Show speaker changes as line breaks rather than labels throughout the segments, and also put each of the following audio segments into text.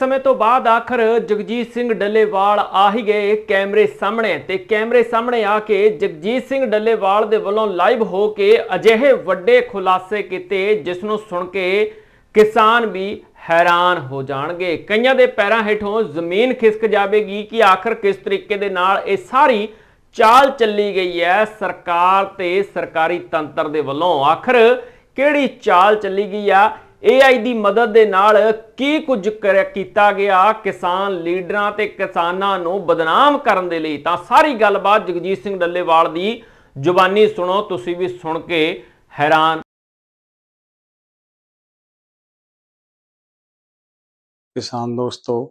ਸਮੇਂ ਤੋਂ ਬਾਅਦ ਆਖਰ ਜਗਜੀਤ ਸਿੰਘ ਡੱਲੇਵਾਲ ਆ ਹੀ ਗਏ ਕੈਮਰੇ ਸਾਹਮਣੇ ਤੇ ਕੈਮਰੇ ਸਾਹਮਣੇ ਆ ਕੇ ਜਗਜੀਤ ਸਿੰਘ ਡੱਲੇਵਾਲ ਦੇ ਵੱਲੋਂ ਲਾਈਵ ਹੋ ਕੇ ਅਜਿਹੇ ਵੱਡੇ ਖੁਲਾਸੇ ਕੀਤੇ, ਜਿਸ ਨੂੰ ਸੁਣ ਕੇ ਕਿਸਾਨ ਵੀ ਹੈਰਾਨ ਹੋ ਜਾਣਗੇ। ਕਈਆਂ ਦੇ ਪੈਰਾਂ ਹੇਠੋਂ ਜ਼ਮੀਨ ਖਿਸਕ ਜਾਵੇਗੀ ਕਿ ਆਖਰ ਕਿਸ ਤਰੀਕੇ ਦੇ ਨਾਲ ਇਹ ਸਾਰੀ ਚਾਲ ਚੱਲੀ ਗਈ ਹੈ ਸਰਕਾਰ ਤੇ ਸਰਕਾਰੀ ਤੰਤਰ ਦੇ ਵੱਲੋਂ। ਆਖਰ ਕਿਹੜੀ ਚਾਲ ਚੱਲੀ ਗਈ ਆ? AI ਦੀ ਮਦਦ ਦੇ ਨਾਲ ਕੀ ਕੁਝ ਕਰ- ਕੀਤਾ ਗਿਆ? ਕਿਸਾਨ ਲੀਡਰਾਂ ਤੇ ਕਿਸਾਨਾਂ ਨੂੰ ਬਦਨਾਮ ਕਰਨ ਦੇ ਲਈ ਤਾਂ ਸਾਰੀ ਗੱਲਬਾਤ ਜਗਜੀਤ ਸਿੰਘ ਡੱਲੇਵਾਲ ਦੀ ਜ਼ੁਬਾਨੀ ਸੁਣੋ, ਤੁਸੀਂ ਵੀ ਸੁਣ ਕੇ ਹੈਰਾਨ।
ਕਿਸਾਨ ਦੋਸਤੋ,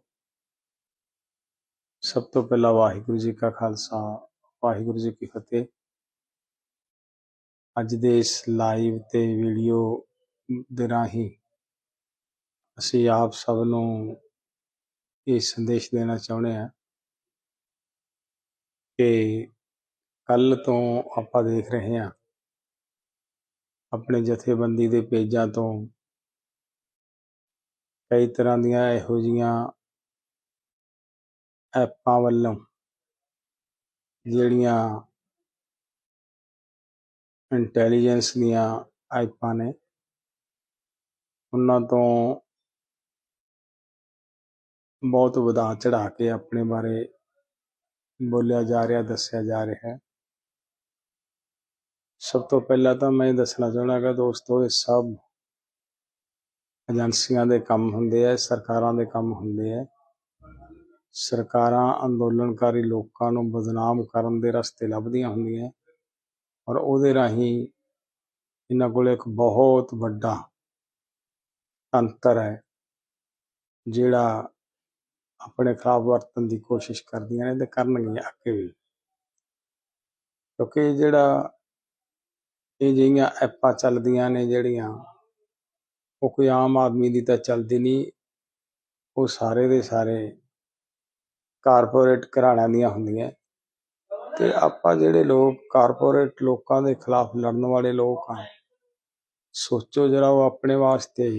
ਸਭ ਤੋਂ ਪਹਿਲਾਂ ਵਾਹਿਗੁਰੂ ਜੀ ਕਾ ਖਾਲਸਾ, ਵਾਹਿਗੁਰੂ ਜੀ ਕੀ ਫਤਿਹ। ਅੱਜ ਦੇ ਇਸ ਲਾਈਵ ਤੇ ਵੀਡੀਓ ਦੇ ਰਾਹੀਂ ਅਸੀਂ ਆਪ ਸਭ ਨੂੰ ਇਹ ਸੰਦੇਸ਼ ਦੇਣਾ ਚਾਹੁੰਦੇ ਹਾਂ ਕਿ ਕੱਲ ਤੋਂ ਆਪਾਂ ਦੇਖ ਰਹੇ ਹਾਂ ਆਪਣੇ ਜਥੇਬੰਦੀ ਦੇ ਪੇਜਾਂ ਤੋਂ ਕਈ ਤਰ੍ਹਾਂ ਦੀਆਂ ਇਹੋ ਜੀਆਂ ਐਪਾਂ ਵੱਲੋਂ ਜਿਹੜੀਆਂ ਇੰਟੈਲੀਜੈਂਸ ਦੀਆਂ ਐਪਾਂ ਨੇ ਉਹਨਾਂ ਤੋਂ ਬਹੁਤ ਵਧਾ ਚੜਾ ਕੇ ਆਪਣੇ ਬਾਰੇ ਬੋਲਿਆ ਜਾ ਰਿਹਾ, ਦੱਸਿਆ ਜਾ ਰਿਹਾ। ਹੈ ਸਭ ਤੋਂ ਪਹਿਲਾਂ ਤਾਂ ਮੈਂ ਇਹ ਦੱਸਣਾ ਚਾਹੁੰਦਾ ਕਿ ਦੋਸਤੋ, ਇਹ ਸਭ ਏਜੰਸੀਆਂ ਦੇ ਕੰਮ ਹੁੰਦੇ ਆ ਸਰਕਾਰਾਂ ਦੇ ਕੰਮ ਹੁੰਦੇ ਆ। ਸਰਕਾਰਾਂ ਅੰਦੋਲਨਕਾਰੀ ਲੋਕਾਂ ਨੂੰ ਬਦਨਾਮ ਕਰਨ ਦੇ ਰਸਤੇ ਲੱਭਦੀਆਂ ਹੁੰਦੀਆਂ, ਔਰ ਉਹਦੇ ਰਾਹੀਂ ਇਹਨਾਂ ਕੋਲ ਇੱਕ ਬਹੁਤ ਵੱਡਾ ਤੰਤਰ ਹੈ, ਜਿਹੜਾ ਆਪਣੇ ਖਿਲਾਫ ਵਰਤਣ ਦੀ ਕੋਸ਼ਿਸ਼ ਕਰਦੀਆਂ ਨੇ ਤੇ ਕਰਨਗੀਆਂ ਅੱਗੇ ਵੀ। ਕਿਉਂਕਿ ਜਿਹੜਾ ਇਹ ਜਿਹੀਆਂ ਐਪਾਂ ਚੱਲਦੀਆਂ ਨੇ ਜਿਹੜੀਆਂ, ਉਹ ਕੋਈ ਆਮ ਆਦਮੀ ਦੀ ਤਾਂ ਚੱਲਦੀ ਨਹੀਂ, ਉਹ ਸਾਰੇ ਦੇ ਸਾਰੇ ਕਾਰਪੋਰੇਟ ਘਰਾਣਿਆਂ ਦੀਆਂ ਹੁੰਦੀਆਂ। ਤੇ ਆਪਾਂ ਜਿਹੜੇ ਲੋਕ, ਕਾਰਪੋਰੇਟ ਲੋਕਾਂ ਦੇ ਖਿਲਾਫ ਲੜਨ ਵਾਲੇ ਲੋਕ ਆ, ਸੋਚੋ ਜਰਾ ਉਹ ਆਪਣੇ ਵਾਸਤੇ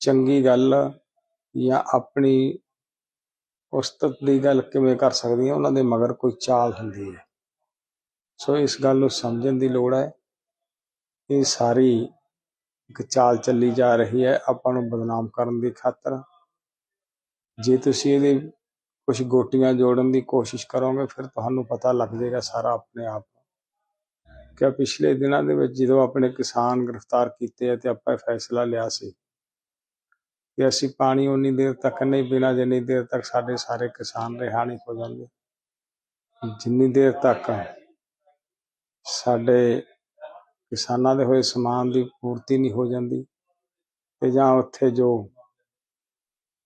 ਚੰਗੀ ਗੱਲ ਜਾਂ ਆਪਣੀ ਉਸਤਤ ਦੀ ਗੱਲ ਕਿਵੇਂ ਕਰ ਸਕਦੀਆਂ ਉਹਨਾਂ ਦੇ ਮਗਰ ਕੋਈ ਚਾਲ ਹੁੰਦੀ ਹੈ। ਸੋ ਇਸ ਗੱਲ ਨੂੰ ਸਮਝਣ ਦੀ ਲੋੜ ਹੈ। ਇਹ ਸਾਰੀ ਇੱਕ ਚਾਲ ਚੱਲੀ ਜਾ ਰਹੀ ਹੈ, ਆਪਾਂ ਨੂੰ ਬਦਨਾਮ ਕਰਨ ਦੀ ਖਾਤਰ। ਜੇ ਤੁਸੀਂ ਇਹਦੇ ਕੁਝ ਗੋਟੀਆਂ ਜੋੜਨ ਦੀ ਕੋਸ਼ਿਸ਼ ਕਰੋਗੇ, ਫਿਰ ਤੁਹਾਨੂੰ ਪਤਾ ਲੱਗ ਜਾਏਗਾ ਸਾਰਾ ਆਪਣੇ ਆਪ ਕਿ ਪਿਛਲੇ ਦਿਨਾਂ ਦੇ ਵਿੱਚ ਜਦੋਂ ਆਪਣੇ ਕਿਸਾਨ ਗ੍ਰਿਫਤਾਰ ਕੀਤੇ ਆ ਤੇ ਆਪਾਂ ਇਹ ਫੈਸਲਾ ਲਿਆ ਸੀ ਕਿ ਅਸੀਂ ਪਾਣੀ ਉਨੀ ਦੇਰ ਤੱਕ ਨਹੀਂ ਪੀਣਾ, ਜਿੰਨੀ ਦੇਰ ਤੱਕ ਸਾਡੇ ਸਾਰੇ ਕਿਸਾਨ ਰਿਹਾ ਨਹੀਂ ਹੋ ਜਾਂਦੇ। ਜਿੰਨੀ ਦੇਰ ਤੱਕ ਸਾਡੇ ਕਿਸਾਨਾਂ ਦੇ ਹੋਏ ਸਮਾਨ ਦੀ ਪੂਰਤੀ ਨਹੀਂ ਹੋ ਜਾਂਦੀ, ਤੇ ਜਾਂ ਉੱਥੇ ਜੋ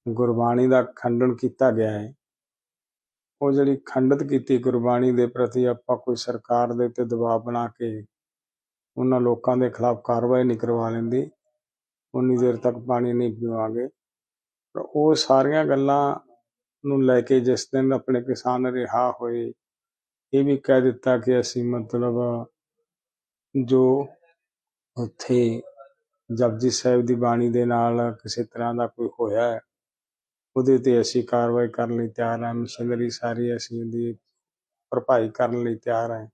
ਗੁਰਬਾਣੀ ਦਾ ਖੰਡਨ ਕੀਤਾ ਗਿਆ ਹੈ, ਉਹ ਜਿਹੜੀ ਖੰਡਿਤ ਕੀਤੀ ਗੁਰਬਾਣੀ ਦੇ ਪ੍ਰਤੀ ਆਪਾਂ ਕੋਈ ਸਰਕਾਰ ਦੇ ਉੱਤੇ ਦਬਾਅ ਬਣਾ ਕੇ ਉਹਨਾਂ ਲੋਕਾਂ ਦੇ ਖਿਲਾਫ ਕਾਰਵਾਈ ਨਹੀਂ ਕਰਵਾ ਲੈਂਦੀ। ਉਨੀ ਦੇਰ ਤੱਕ ਪਾਣੀ ਨਹੀਂ ਪੀਵਾਂਗੇ। ਉਹ ਸਾਰੀਆਂ ਗੱਲਾਂ ਨੂੰ ਲੈ ਕੇ ਜਿਸ ਦਿਨ ਆਪਣੇ ਕਿਸਾਨ ਰਿਹਾ ਹੋਏ, ਇਹ ਵੀ ਕਹਿ ਦਿੱਤਾ ਕਿ ਅਸੀਂ ਮਤਲਬ ਜੋ ਉੱਥੇ ਜਪਜੀ ਸਾਹਿਬ ਦੀ ਬਾਣੀ ਦੇ ਨਾਲ ਕਿਸੇ ਤਰ੍ਹਾਂ ਦਾ ਕੋਈ ਹੋਇਆ, ਉਹਦੇ ਤੇ ਅਸੀਂ ਕਾਰਵਾਈ ਕਰਨ ਲਈ ਤਿਆਰ ਹਾਂ, ਮਸ਼ੀਨਰੀ ਸਾਰੀ ਅਸੀਂ ਉਹਦੀ ਭਰਪਾਈ ਕਰਨ ਲਈ ਤਿਆਰ ਹਾਂ।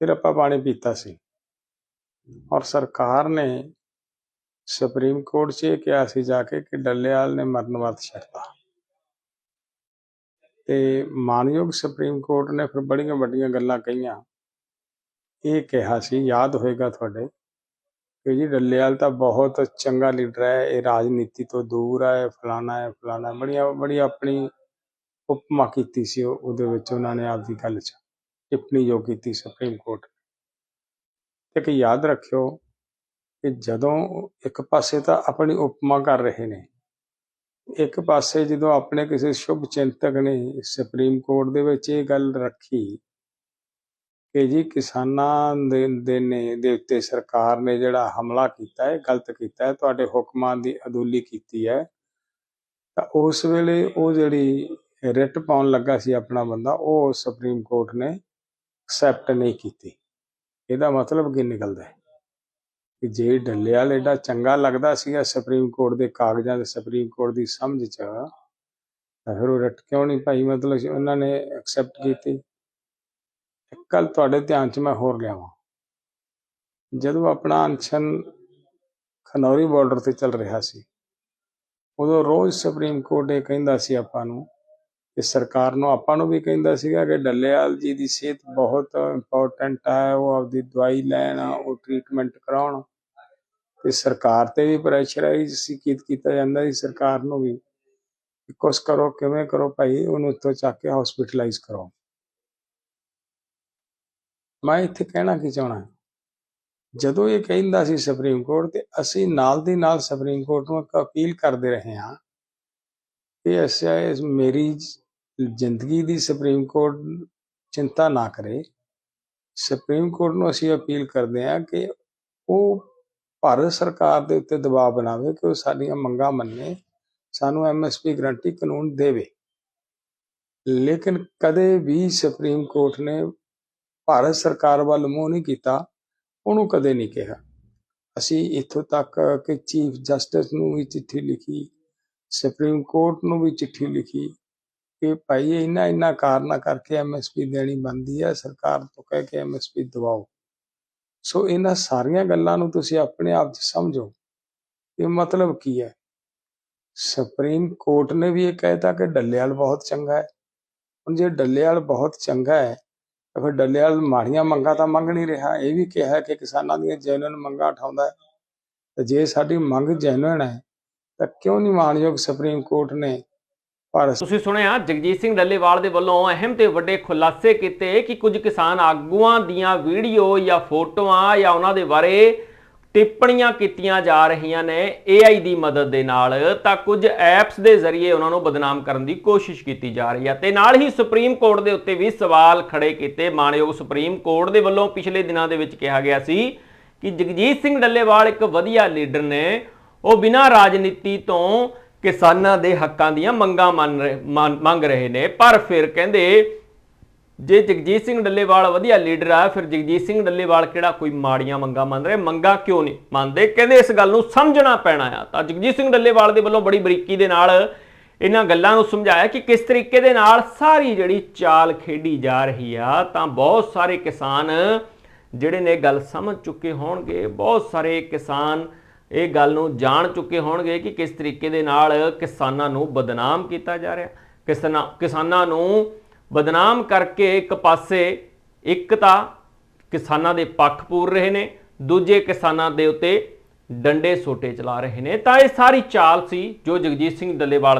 ਫਿਰ ਆਪਾਂ ਪਾਣੀ ਪੀਤਾ ਸੀ। ਔਰ ਸਰਕਾਰ ਨੇ ਸੁਪਰੀਮ ਕੋਰਟ 'ਚ ਇਹ ਕਿਹਾ ਸੀ ਜਾ ਕੇ ਕਿ ਡੱਲੇਵਾਲ ਨੇ ਮਰਨ ਵਰਤ ਛੱਡਤਾ ਤੇ ਮਾਨਯੋਗ ਸੁਪਰੀਮ ਕੋਰਟ ਨੇ ਫਿਰ ਬੜੀਆਂ ਵੱਡੀਆਂ ਗੱਲਾਂ ਕਹੀਆਂ। ਇਹ ਕਿਹਾ ਸੀ, ਯਾਦ ਹੋਏਗਾ ਤੁਹਾਡੇ, ਕਿ ਜੀ ਡੱਲੇਵਾਲ ਤਾਂ ਬਹੁਤ ਚੰਗਾ ਲੀਡਰ ਹੈ, ਇਹ ਰਾਜਨੀਤੀ ਤੋਂ ਦੂਰ ਹੈ, ਫਲਾਣਾ ਹੈ, ਫਲਾਣਾ, ਬੜੀਆਂ, ਬੜੀ ਆਪਣੀ ਉਪਮਾ ਕੀਤੀ ਸੀ ਉਹਦੇ ਵਿੱਚ ਉਹਨਾਂ ਨੇ ਆਪਦੀ ਗੱਲ 'ਚ ਟਿੱਪਣੀ ਜੋ ਕੀਤੀ ਸੁਪਰੀਮ ਕੋਰਟ ਤੇ ਕਿ ਯਾਦ ਰੱਖਿਓ ਕਿ ਜਦੋਂ ਇੱਕ ਪਾਸੇ ਤਾਂ ਆਪਣੀ ਉਪਮਾ ਕਰ ਰਹੇ ਨੇ, ਇੱਕ ਪਾਸੇ ਜਦੋਂ ਆਪਣੇ ਕਿਸੇ ਸ਼ੁਭ ਚਿੰਤਕ ਨੇ ਸੁਪਰੀਮ ਕੋਰਟ ਦੇ ਵਿੱਚ ਇਹ ਗੱਲ ਰੱਖੀ ਕਿ ਜੀ ਕਿਸਾਨਾਂ ਦੇ ਨੇ, ਦੇ ਉੱਤੇ ਸਰਕਾਰ ਨੇ ਜਿਹੜਾ ਹਮਲਾ ਕੀਤਾ ਹੈ, ਗਲਤ ਕੀਤਾ ਹੈ, ਤੁਹਾਡੇ ਹੁਕਮਾਂ ਦੀ ਅਦੂਲੀ ਕੀਤੀ ਹੈ, ਤਾਂ ਉਸ ਵੇਲੇ ਉਹ ਜਿਹੜੀ ਰਿਟ ਪਾਉਣ ਲੱਗਾ ਸੀ ਆਪਣਾ ਬੰਦਾ, ਉਹ ਸੁਪਰੀਮ ਕੋਰਟ ਨੇ ਐਕਸੈਪਟ ਨਹੀਂ ਕੀਤੀ। ਇਹਦਾ ਮਤਲਬ ਕੀ ਨਿਕਲਦਾ ਹੈ? ਕਿ ਜੇ ਡੱਲੇਵਾਲ ਏਡਾ ਚੰਗਾ ਲੱਗਦਾ ਸੀਗਾ ਸੁਪਰੀਮ ਕੋਰਟ ਦੇ ਕਾਗਜ਼ਾਂ ਤੇ ਸੁਪਰੀਮ ਕੋਰਟ ਦੀ ਸਮਝ ਚ, ਤਾਂ ਫਿਰ ਉਹ ਰਟ ਕਿਉਂ ਨਹੀਂ ਭਾਈ? ਮਤਲਬ ਉਹਨਾਂ ਨੇ ਐਕਸੈਪਟ ਕੀਤੀ। ਇੱਕ ਗੱਲ ਤੁਹਾਡੇ ਧਿਆਨ 'ਚ ਮੈਂ ਹੋਰ ਲਿਆਵਾਂ। ਜਦੋਂ ਆਪਣਾ ਅਨਸ਼ਨ ਖਨੌਰੀ ਬਾਰਡਰ ਤੇ ਚੱਲ ਰਿਹਾ ਸੀ, ਉਦੋਂ ਰੋਜ਼ ਸੁਪਰੀਮ ਕੋਰਟ ਇਹ ਕਹਿੰਦਾ ਸੀ ਆਪਾਂ ਨੂੰ ਕਿ ਸਰਕਾਰ ਨੂੰ ਆਪਾਂ ਨੂੰ ਵੀ ਕਹਿੰਦਾ ਸੀਗਾ ਕਿ ਡੱਲੇਵਾਲ ਜੀ ਦੀ ਸਿਹਤ ਬਹੁਤ ਇੰਪੋਰਟੈਂਟ ਹੈ ਉਹ ਆਪਦੀ ਦਵਾਈ ਲੈਣ ਉਹ ਟ੍ਰੀਟਮੈਂਟ ਕਰਾਉਣ। ਤੇ ਸਰਕਾਰ ਤੇ ਵੀ ਪ੍ਰੈਸ਼ਰ ਸੀ ਕੀ ਕੀਤਾ ਜਾਂਦਾ ਸੀ ਸਰਕਾਰ ਨੂੰ ਵੀ। ਕੁਛ ਕਰੋ, ਕਿਵੇਂ ਕਰੋ ਭਾਈ, ਉਹਨੂੰ ਉੱਥੋਂ ਚੱਕ ਕੇ ਹਸਪੀਟਲਾਈਜ਼ ਕਰੋ ਮੈਂ ਇੱਥੇ ਕਹਿਣਾ ਕੀ ਚਾਹਣਾ ਜਦੋਂ ਇਹ ਕਹਿੰਦਾ ਸੀ ਸੁਪਰੀਮ ਕੋਰਟ ਤੇ ਅਸੀਂ ਨਾਲ ਦੀ ਨਾਲ ਸੁਪਰੀਮ ਕੋਰਟ ਨੂੰ ਇੱਕ ਅਪੀਲ ਕਰਦੇ ਰਹੇ ਹਾਂ ਕਿ ਐਸਾ ਮੇਰੀ ਜ਼ਿੰਦਗੀ ਦੀ ਸੁਪਰੀਮ ਕੋਰਟ ਚਿੰਤਾ ਨਾ ਕਰੇ। ਸੁਪਰੀਮ ਕੋਰਟ ਨੂੰ ਅਸੀਂ ਅਪੀਲ ਕਰਦੇ ਹਾਂ ਕਿ ਉਹ ਭਾਰਤ ਸਰਕਾਰ ਦੇ ਉੱਤੇ ਦਬਾਅ ਬਣਾਵੇ ਕਿ ਉਹ ਸਾਡੀਆਂ ਮੰਗਾਂ ਮੰਨੇ, ਸਾਨੂੰ ਐਮਐਸਪੀ ਗਰੰਟੀ ਕਾਨੂੰਨ ਦੇਵੇ। ਲੇਕਿਨ ਕਦੇ ਵੀ ਸੁਪਰੀਮ ਕੋਰਟ ਨੇ ਭਾਰਤ ਸਰਕਾਰ ਵੱਲ ਮੂੰਹ ਨਹੀਂ ਕੀਤਾ, ਉਹਨੂੰ ਕਦੇ ਨਹੀਂ ਕਿਹਾ। ਅਸੀਂ ਇੱਥੋਂ ਤੱਕ ਕਿ ਚੀਫ ਜਸਟਿਸ ਨੂੰ ਵੀ ਚਿੱਠੀ ਲਿਖੀ ਸੁਪਰੀਮ ਕੋਰਟ ਨੂੰ ਵੀ ਚਿੱਠੀ ਲਿਖੀ ਕਿ ਭਾਈ ਇਹਨਾਂ ਇਹਨਾਂ ਕਾਰਨਾਂ ਕਰਕੇ ਐਮਐਸਪੀ ਦੇਣੀ ਬੰਦੀ ਹੈ, ਸਰਕਾਰ ਤੋਂ ਕਹਿ ਕੇ ਐਮਐਸਪੀ ਦਿਵਾਓ ਸੋ ਇਹਨਾਂ ਸਾਰੀਆਂ ਗੱਲਾਂ ਨੂੰ ਤੁਸੀਂ ਆਪਣੇ ਆਪ 'ਚ ਸਮਝੋ। ਇਹ ਮਤਲਬ ਕੀ ਹੈ? ਸੁਪਰੀਮ ਕੋਰਟ ਨੇ ਵੀ ਇਹ ਕਹਿਤਾ ਕਿ ਡੱਲੇਵਾਲ ਬਹੁਤ ਚੰਗਾ ਹੈ। ਹੁਣ ਜੇ ਡੱਲੇਵਾਲ ਬਹੁਤ ਚੰਗਾ ਹੈ, ਤਾਂ ਫਿਰ ਡੱਲੇਵਾਲ ਮਾੜੀਆਂ ਮੰਗਾਂ ਤਾਂ ਮੰਗ ਨਹੀਂ ਰਿਹਾ। ਇਹ ਵੀ ਕਿਹਾ ਕਿ ਕਿਸਾਨਾਂ ਦੀਆਂ ਜੈਨੂਇਨ ਮੰਗਾਂ ਉਠਾਉਂਦਾ ਹੈ। ਤੇ ਜੇ ਸਾਡੀ ਮੰਗ ਜੈਨੂਇਨ ਹੈ, ਤਾਂ ਕਿਉਂ ਨਹੀਂ ਮਾਨਯੋਗ ਸੁਪਰੀਮ ਕੋਰਟ ਨੇ ਭਾਰਤ।
ਤੁਸੀਂ ਸੁਣਿਆ, ਜਗਜੀਤ ਸਿੰਘ ਡੱਲੇਵਾਲ ਦੇ ਵੱਲੋਂ ਅਹਿਮ ਤੇ ਵੱਡੇ ਖੁਲਾਸੇ ਕੀਤੇ ਕਿ ਕੁਝ ਕਿਸਾਨ ਆਗੂਆਂ ਦੀਆਂ ਵੀਡੀਓ ਜਾਂ ਫੋਟੋਆਂ ਜਾਂ ਉਹਨਾਂ ਦੇ ਬਾਰੇ ਟਿੱਪਣੀਆਂ ਕੀਤੀਆਂ ਜਾ ਰਹੀਆਂ ਨੇ AI ਦੀ ਮਦਦ ਦੇ ਨਾਲ, ਤਾਂ ਕੁਝ ਐਪਸ ਦੇ ਜ਼ਰੀਏ ਉਹਨਾਂ ਨੂੰ ਬਦਨਾਮ ਕਰਨ ਦੀ ਕੋਸ਼ਿਸ਼ ਕੀਤੀ ਜਾ ਰਹੀ ਹੈ। ਤੇ ਨਾਲ ਹੀ ਸੁਪਰੀਮ ਕੋਰਟ ਦੇ ਉੱਤੇ ਵੀ ਸਵਾਲ ਖੜੇ ਕੀਤੇ। ਮਾਨਯੋਗ ਸੁਪਰੀਮ ਕੋਰਟ ਦੇ ਵੱਲੋਂ ਪਿਛਲੇ ਦਿਨਾਂ ਦੇ ਵਿੱਚ ਕਿਹਾ ਗਿਆ ਸੀ ਕਿ ਜਗਜੀਤ ਸਿੰਘ ਡੱਲੇਵਾਲ ਇੱਕ ਵਧੀਆ ਲੀਡਰ ਨੇ। ਉਹ ਬਿਨਾਂ ਰਾਜਨੀਤੀ ਤੋਂ ਕਿਸਾਨਾਂ ਦੇ ਹੱਕਾਂ ਦੀਆਂ ਮੰਗਾਂ ਮੰਨ ਰਹੇ ਮੰਨ- ਮੰਗ ਰਹੇ ਨੇ। ਪਰ ਫਿਰ ਕਹਿੰਦੇ, ਜੇ ਜਗਜੀਤ ਸਿੰਘ ਡੱਲੇਵਾਲ ਵਧੀਆ ਲੀਡਰ ਆ, ਫਿਰ ਜਗਜੀਤ ਸਿੰਘ ਡੱਲੇਵਾਲ ਕਿਹੜਾ ਕੋਈ ਮਾੜੀਆਂ ਮੰਗਾਂ ਮੰਨ ਰਿਹਾ? ਮੰਗਾਂ ਕਿਉਂ ਨਹੀਂ ਮੰਨਦੇ? ਕਹਿੰਦੇ ਇਸ ਗੱਲ ਨੂੰ ਸਮਝਣਾ ਪੈਣਾ ਆ। ਤਾਂ ਜਗਜੀਤ ਸਿੰਘ ਡੱਲੇਵਾਲ ਦੇ ਵੱਲੋਂ ਬੜੀ ਬਰੀਕੀ ਦੇ ਨਾਲ ਇਹਨਾਂ ਗੱਲਾਂ ਨੂੰ ਸਮਝਾਇਆ ਕਿ ਕਿਸ ਤਰੀਕੇ ਦੇ ਨਾਲ ਸਾਰੀ ਜਿਹੜੀ ਚਾਲ ਖੇਡੀ ਜਾ ਰਹੀ ਆ, ਤਾਂ ਬਹੁਤ ਸਾਰੇ ਕਿਸਾਨ ਜਿਹੜੇ ਨੇ ਗੱਲ ਸਮਝ ਚੁੱਕੇ ਹੋਣਗੇ। ਬਹੁਤ ਸਾਰੇ ਕਿਸਾਨ ਇਹ ਗੱਲ ਨੂੰ ਜਾਣ ਚੁੱਕੇ ਹੋਣਗੇ ਕਿ ਕਿਸ ਤਰੀਕੇ ਦੇ ਨਾਲ ਕਿਸਾਨਾਂ ਨੂੰ ਬਦਨਾਮ ਕੀਤਾ ਜਾ ਰਿਹਾ। ਕਿਸਾਨਾਂ ਕਿਸਾਨਾਂ ਨੂੰ ਬਦਨਾਮ ਕਰਕੇ ਇੱਕ ਪਾਸੇ ਇੱਕ ਤਾਂ ਕਿਸਾਨਾਂ ਦੇ ਪੱਖ ਪੂਰ ਰਹੇ ਨੇ, ਦੂਜੇ ਕਿਸਾਨਾਂ ਦੇ ਉੱਤੇ ਡੰਡੇ ਸੋਟੇ ਚਲਾ ਰਹੇ ਨੇ। ਤਾਂ ਇਹ ਸਾਰੀ ਚਾਲ ਸੀ ਜੋ ਜਗਜੀਤ ਸਿੰਘ ਡੱਲੇਵਾਲ